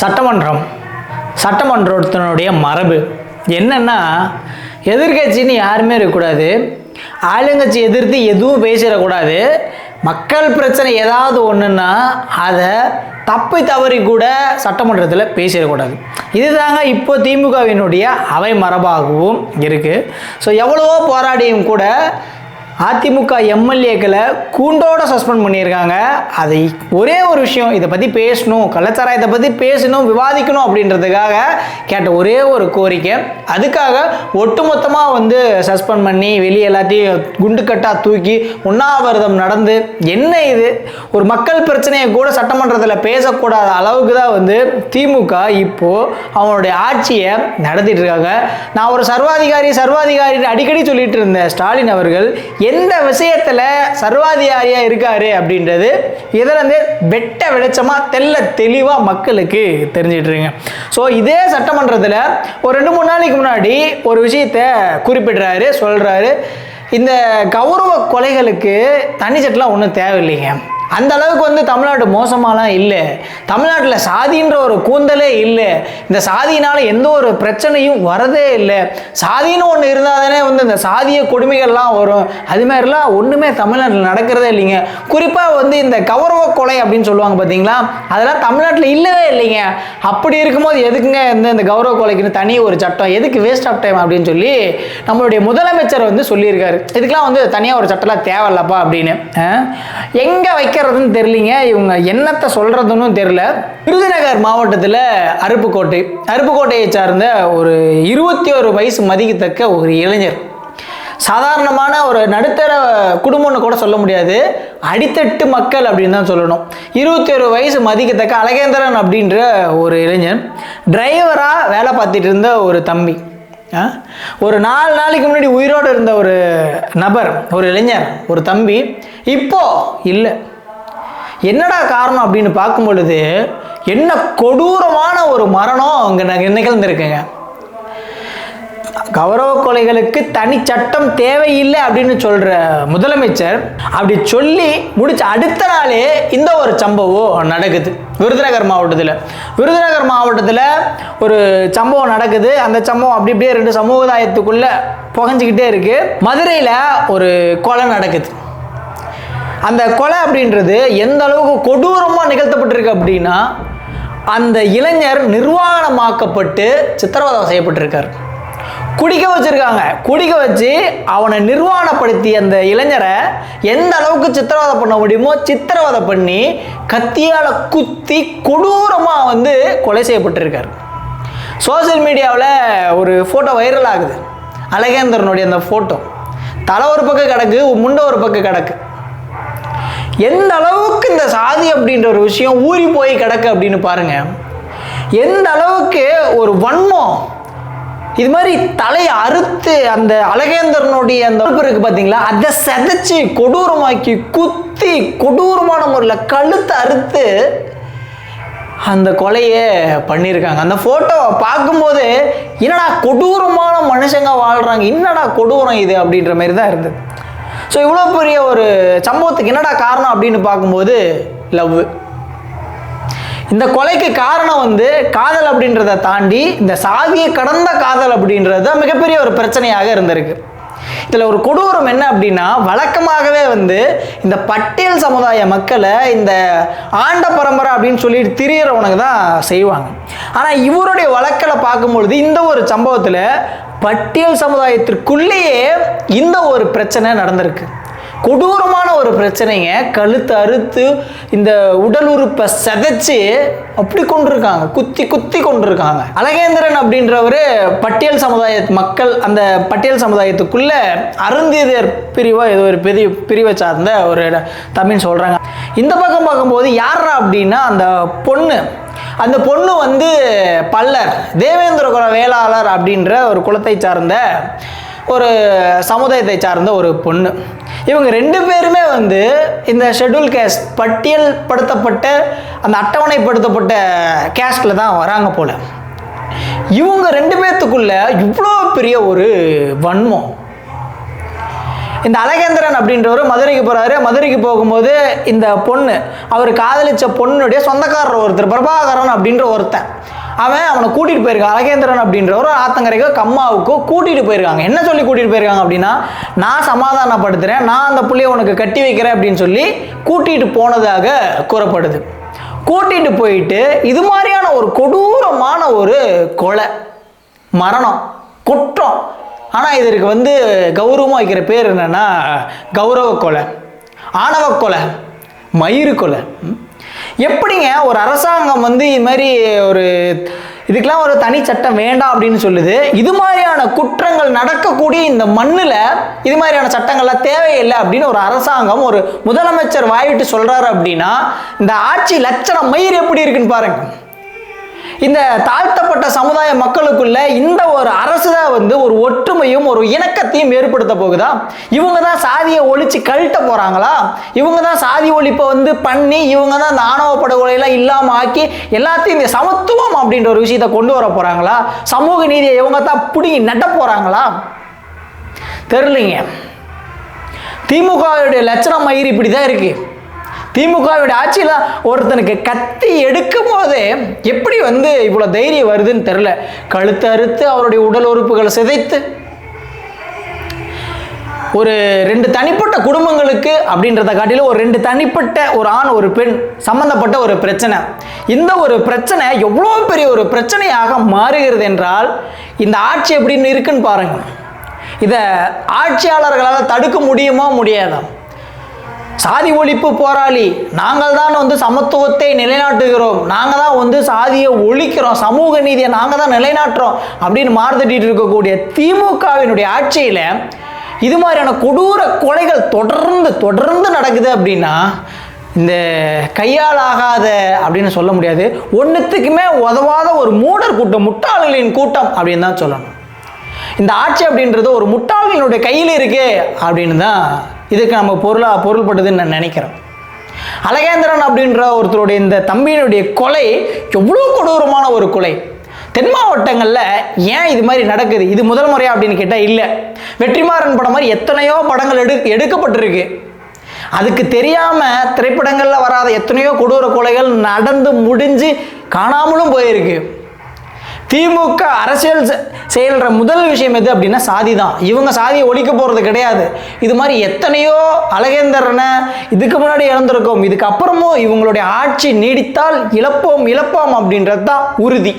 சட்டமன்றம். சட்டமன்றத்தினுடைய மரபு. என்னென்னா எதிர்க்கட்சின்னு யாருமே இருக்கக்கூடாது. ஆளுங்கட்சி எதிர்த்து எதுவும் பேசிடக்கூடாது. மக்கள் பிரச்சனை ஏதாவது ஒன்றுன்னா அதை தப்பி தவறி கூட சட்டமன்றத்தில் பேசிடக்கூடாது. இதுதாங்க இப்போ திமுகவினுடைய அவை மரபாகவும் இருக்குது ஸோ எவ்வளவோ போராடியும் கூட அதிமுக எம்எல்ஏக்களை கூண்டோட சஸ்பெண்ட் பண்ணியிருக்காங்க. அதை ஒரே ஒரு விஷயம் இதை பற்றி பேசணும் கள்ளச்சாராயத்தை பற்றி பேசணும் விவாதிக்கணும் அப்படின்றதுக்காக கேட்ட ஒரே ஒரு கோரிக்கை. அதுக்காக ஒட்டுமொத்தமாக வந்து சஸ்பெண்ட் பண்ணி வெளியே எல்லாத்தையும் குண்டுக்கட்டாக தூக்கி உண்ணாவிரதம் நடந்து என்ன இது? ஒரு மக்கள் பிரச்சனையை கூட சட்டமன்றத்தில் பேசக்கூடாத அளவுக்கு தான் வந்து திமுக இப்போது அவனுடைய ஆட்சியை நடத்திட்டு இருக்காங்க. நான் ஒரு சர்வாதிகாரி சர்வாதிகாரி அடிக்கடி சொல்லிட்டு இருந்தேன் ஸ்டாலின் அவர்கள் எந்த விஷயத்தில் சர்வாதிகாரியாக இருக்காரு அப்படின்றது இதிலேருந்து வெட்ட வெளிச்சமாக தெல்ல தெளிவாக மக்களுக்கு தெரிஞ்சிட்ருங்க ஸோ இதே சட்டமன்றத்தில் ஒரு ரெண்டு மூணு நாளைக்கு முன்னாடி ஒரு விஷயத்தை குறிப்பிடுறாரு சொல்கிறாரு இந்த கௌரவ கொலைகளுக்கு தனி சட்டம்லாம் ஒன்றும் தேவையில்லைங்க. அந்த அளவுக்கு வந்து தமிழ்நாடு மோசமாலாம் இல்லை. தமிழ்நாட்டில் சாதின்ற ஒரு கூந்தலே இல்லை. இந்த சாதியினால் எந்த ஒரு பிரச்சனையும் வரதே இல்லை. சாதின்னு ஒன்று இருந்தால் தானே வந்து இந்த சாதிய கொடுமைகள்லாம் வரும். அது மாதிரிலாம் ஒன்றுமே தமிழ்நாட்டில் நடக்கிறதே இல்லைங்க. குறிப்பாக வந்து இந்த கௌரவ கொலை அப்படின்னு சொல்லுவாங்க பார்த்தீங்களா அதெல்லாம் தமிழ்நாட்டில் இல்லவே இல்லைங்க. அப்படி இருக்கும்போது எதுக்குங்க இந்த இந்த கௌரவ கொலைக்குன்னு தனி ஒரு சட்டம்? எதுக்கு வேஸ்ட் ஆஃப் டைம் அப்படின்னு சொல்லி நம்மளுடைய முதலமைச்சர் வந்து சொல்லியிருக்காரு. இதுக்கெல்லாம் வந்து தனியாக ஒரு சட்டம்லாம் தேவையில்லப்பா அப்படின்னு. எங்கே வைக்கிறதுன்னு தெரியலிங்க. இவங்க என்னத்தை சொல்கிறதுன்னு தெரில விருதுநகர் மாவட்டத்தில் அருப்புக்கோட்டை அருப்புக்கோட்டையை சார்ந்த ஒரு இருபத்தி ஒரு வயசு மதிக்கத்தக்க ஒரு இளைஞர். சாதாரணமான ஒரு நடுத்தர குடும்பம்னு கூட சொல்ல முடியாது. அடித்தட்டு மக்கள் அப்படின்னு தான் சொல்லணும். இருபத்தி ஒரு வயசு மதிக்கத்தக்க அழகேந்திரன் அப்படின்ற ஒரு இளைஞன் டிரைவராக வேலை பார்த்துட்டு இருந்த ஒரு தம்பி. ஒரு நாலு நாளைக்கு முன்னாடி உயிரோடு இருந்த ஒரு நபர் ஒரு இளைஞர் ஒரு தம்பி. இப்போ இல்லை. என்னடா காரணம் அப்படின்னு பார்க்கும் பொழுது என்ன கொடூரமான ஒரு மரணம் அங்கே நிகழ்ந்திருக்குங்க. கௌரவ கொலைகளுக்கு தனி சட்டம் தேவையில்லை அப்படின்னு சொல்ற முதலமைச்சர் அப்படி சொல்லி முடிச்ச அடுத்த நாளே இந்த ஒரு சம்பவம் நடக்குது. விருதுநகர் மாவட்டத்தில். விருதுநகர் மாவட்டத்தில் ஒரு சம்பவம் நடக்குது. அந்த சம்பவம் அப்படி அப்படியே ரெண்டு சமூகதாயத்துக்குள்ள புகஞ்சிக்கிட்டே இருக்கு. மதுரையில் ஒரு கொலை நடக்குது. அந்த கொலை அப்படின்றது எந்த அளவுக்கு கொடூரமாக நிகழ்த்தப்பட்டிருக்கு அப்படின்னா அந்த இளைஞர் நிர்வாணமாக்கப்பட்டு சித்திரவதை செய்யப்பட்டிருக்கார். குடிக்க வச்சிருக்காங்க. குடிக்க வச்சு அவனை நிர்வாணப்படுத்தி அந்த இளைஞரை எந்த அளவுக்கு சித்திரவதை பண்ண முடியுமோ சித்திரவதை பண்ணி கத்தியால் குத்தி கொடூரமாக வந்து கொலை செய்யப்பட்டிருக்கார். சோஷியல் மீடியாவில் ஒரு ஃபோட்டோ வைரல் ஆகுது. அழகேந்திரனுடைய அந்த ஃபோட்டோ தலை ஒரு பக்கம் கிடக்கு முண்டை ஒரு பக்கம் கிடக்கு. எந்த அளவுக்கு இந்த சாதி அப்படின்ற ஒரு விஷயம் ஊறி போய் கிடக்கு அப்படின்னு பாருங்க. எந்த அளவுக்கு ஒரு வன்மம் இது மாதிரி தலையை அறுத்து அந்த அழகேந்திரனுடைய அந்த உறுப்பு இருக்கு பார்த்தீங்களா அதை செதைச்சு கொடூரமாக்கி குத்தி கொடூரமான முறையில் கழுத்தை அறுத்து அந்த கொலையை பண்ணியிருக்காங்க. அந்த ஃபோட்டோவை பார்க்கும்போது என்னடா கொடூரமான மனுஷங்க வாழ்கிறாங்க என்னடா கொடூரம் இது அப்படின்ற மாதிரி தான் இருந்தது. ஸோ இவ்வளோ பெரிய ஒரு சம்பவத்துக்கு என்னடா காரணம் அப்படின்னு பார்க்கும்போது லவ் இந்த கொலைக்கு காரணம் வந்து காதல் அப்படின்றத தாண்டி இந்த சாதியை கடந்த காதல் அப்படின்றது மிகப்பெரிய ஒரு பிரச்சனையாக இருந்திருக்கு. இதில் ஒரு கொடூரம் என்ன அப்படின்னா வழக்கமாகவே வந்து இந்த பட்டியல் சமுதாய மக்களை இந்த ஆண்ட பரம்பரை அப்படின்னு சொல்லிட்டு திரியறவனுக்கு தான் செய்வாங்க. ஆனால் இவருடைய வழக்கில் பார்க்கும்பொழுது இந்த ஒரு சம்பவத்தில் பட்டியல் சமுதாயத்திற்குள்ளேயே இந்த ஒரு பிரச்சனை நடந்திருக்கு. கொடூரமான ஒரு பிரச்சனைங்க. கழுத்து அறுத்து இந்த உடல் உறுப்பை செதைச்சு அப்படி கொண்டிருக்காங்க. குத்தி குத்தி கொண்டிருக்காங்க. அழகேந்திரன் அப்படின்றவர் பட்டியல் சமுதாய மக்கள் அந்த பட்டியல் சமுதாயத்துக்குள்ள அருந்தியதர் பிரிவா ஏதோ ஒரு பெரிய பிரிவை சார்ந்த ஒரு தமிழ் சொல்கிறாங்க இந்த பக்கம் பார்க்கும்போது யாரா அப்படின்னா அந்த பொண்ணு. அந்த பொண்ணு வந்து பல்லர். தேவேந்திர குல வேளாளர் அப்படின்ற ஒரு குலத்தை சார்ந்த ஒரு சமுதாயத்தை சார்ந்த ஒரு பொண்ணு. இவங்க ரெண்டு பேருமே வந்து இந்த ஷெட்யூல் கேஸ்ட் பட்டியல் படுத்தப்பட்ட அந்த அட்டவணைப்படுத்தப்பட்ட கேஸ்டில் தான் வராங்க போல. இவங்க ரெண்டு பேர்த்துக்குள்ள இவ்வளோ பெரிய ஒரு வன்மம். இந்த அழகேந்திரன் அப்படின்றவர் மதுரைக்கு போகிறாரு மதுரைக்கு போகும்போது இந்த பொண்ணு அவர் காதலிச்ச பொண்ணுடைய சொந்தக்காரர் ஒருத்தர் பிரபாகரன் அப்படின்ற ஒருத்தன். அவன் அவனை கூட்டிட்டு போயிருக்கான். அழகேந்திரன் அப்படின்றவர் ஆத்தங்கரைக்கோ கம்மாவுக்கோ கூட்டிட்டு போயிருக்காங்க. என்ன சொல்லி கூட்டிட்டு போயிருக்காங்க அப்படின்னா நான் சமாதானப்படுத்துறேன் நான் அந்த பிள்ளைய உனக்கு கட்டி வைக்கிறேன் அப்படின்னு சொல்லி கூட்டிட்டு போனதாக கூறப்படுது. கூட்டிட்டு போயிட்டு இது மாதிரியான ஒரு கொடூரமான ஒரு கொலை மரணம் குற்றம். ஆனால் இதற்கு வந்து கௌரவமாக வைக்கிற பேர் என்னன்னா கௌரவ கொலை ஆணவ கொலை மயிறு கொலை. எப்படிங்க ஒரு அரசாங்கம் வந்து இது மாதிரி ஒரு இதுக்கெல்லாம் ஒரு தனி சட்டம் வேண்டாம் அப்படின்னு சொல்லுது? இது மாதிரியான குற்றங்கள் நடக்கக்கூடிய இந்த மண்ணில் இது மாதிரியான சட்டங்கள்லாம் தேவையில்லை அப்படின்னு ஒரு அரசாங்கம் ஒரு முதலமைச்சர் வாய்விட்டு சொல்கிறாரு அப்படின்னா இந்த ஆட்சி லட்சணம் மயிர் எப்படி இருக்குன்னு பாருங்க. இந்த தாழ்த்தப்பட்ட சமுதாய மக்களுக்குள்ள இந்த ஒரு அரசு தான் வந்து ஒரு ஒற்றுமையும் ஒரு இணக்கத்தையும் ஏற்படுத்த போகுதா? இவங்க தான் சாதியை ஒழிச்சு கழட்ட போறாங்களா? இவங்க தான் சாதி ஒழிப்பை வந்து பண்ணி இவங்க தான் இந்த ஆணவ படுகொலையெல்லாம் இல்லாம ஆக்கி எல்லாத்தையும் இந்த சமத்துவம் அப்படின்ற ஒரு விஷயத்தை கொண்டு வர போறாங்களா? சமூக நீதியை இவங்க தான் பிடுங்கி நட்ட போறாங்களா? தெரிலிங்க திமுகவுடைய லட்சணம் மயிர் இப்படி தான் இருக்கு. திமுகவுடைய ஆட்சியில் ஒருத்தனுக்கு கத்தி எடுக்கும் போதே எப்படி வந்து இவ்வளோ தைரியம் வருதுன்னு தெரில கழுத்து அறுத்து அவருடைய உடல் உறுப்புகளை சிதைத்து ஒரு ரெண்டு தனிப்பட்ட குடும்பங்களுக்கு அப்படின்றத காட்டிலும் ஒரு ரெண்டு தனிப்பட்ட ஒரு ஆண் ஒரு பெண் சம்பந்தப்பட்ட ஒரு பிரச்சனை. இந்த ஒரு பிரச்சனை எவ்வளோ பெரிய ஒரு பிரச்சனையாக மாறுகிறது என்றால் இந்த ஆட்சி எப்படின்னு இருக்குன்னு பாருங்கள் இதை ஆட்சியாளர்களால் தடுக்க முடியுமா முடியாதா? சாதி ஒழிப்பு போராளி நாங்கள் தான் வந்து சமத்துவத்தை நிலைநாட்டுகிறோம் நாங்கள் தான் வந்து சாதியை ஒழிக்கிறோம் சமூக நீதியை நாங்கள் தான் நிலைநாட்டுறோம் அப்படின்னு மாறுதட்டிட்டு இருக்கக்கூடிய திமுகவினுடைய ஆட்சியில் இது மாதிரியான கொடூர கொலைகள் தொடர்ந்து தொடர்ந்து நடக்குது அப்படின்னா இந்த கையாலாகாத அப்படின்னு சொல்ல முடியாது. ஒன்றுத்துக்குமே உதவாத ஒரு மூடர் கூட்டம் முட்டாள்களின் கூட்டம் அப்படின்னு தான் சொல்லணும். இந்த ஆட்சி அப்படின்றது ஒரு முட்டாள்களுடைய கையில் இருக்கு அப்படின்னு தான் இதுக்கு நம்ம பொருளாக பொருள்பட்டதுன்னு நான் நினைக்கிறேன். அழகேந்திரன் அப்படின்ற ஒருத்தருடைய இந்த தம்பியினுடைய கொலை எவ்வளோ கொடூரமான ஒரு கொலை. தென் மாவட்டங்களில் ஏன் இது மாதிரி நடக்குது? இது முதல் முறையா அப்படின்னு கேட்டால் இல்லை. வெற்றிமாறன் படம் மாதிரி எத்தனையோ படங்கள் எடு எடுக்கப்பட்டிருக்கு. அதுக்கு தெரியாமல் திரைப்படங்களில் வராத எத்தனையோ கொடூர கொலைகள் நடந்து முடிஞ்சு காணாமலும் போயிருக்கு. திமுக அரசியல் செ- செயல்ற முதல் விஷயம் எது அப்படின்னா சாதி தான் இவங்க சாதியை ஒழிக்க போகிறது கிடையாது. இது மாதிரி எத்தனையோ அழகேந்திரனை இதுக்கு முன்னாடி இழந்திருக்கோம் இதுக்கப்புறமும் இவங்களுடைய ஆட்சி நீடித்தால் இழப்போம் இழப்போம் அப்படின்றது தான் உறுதி.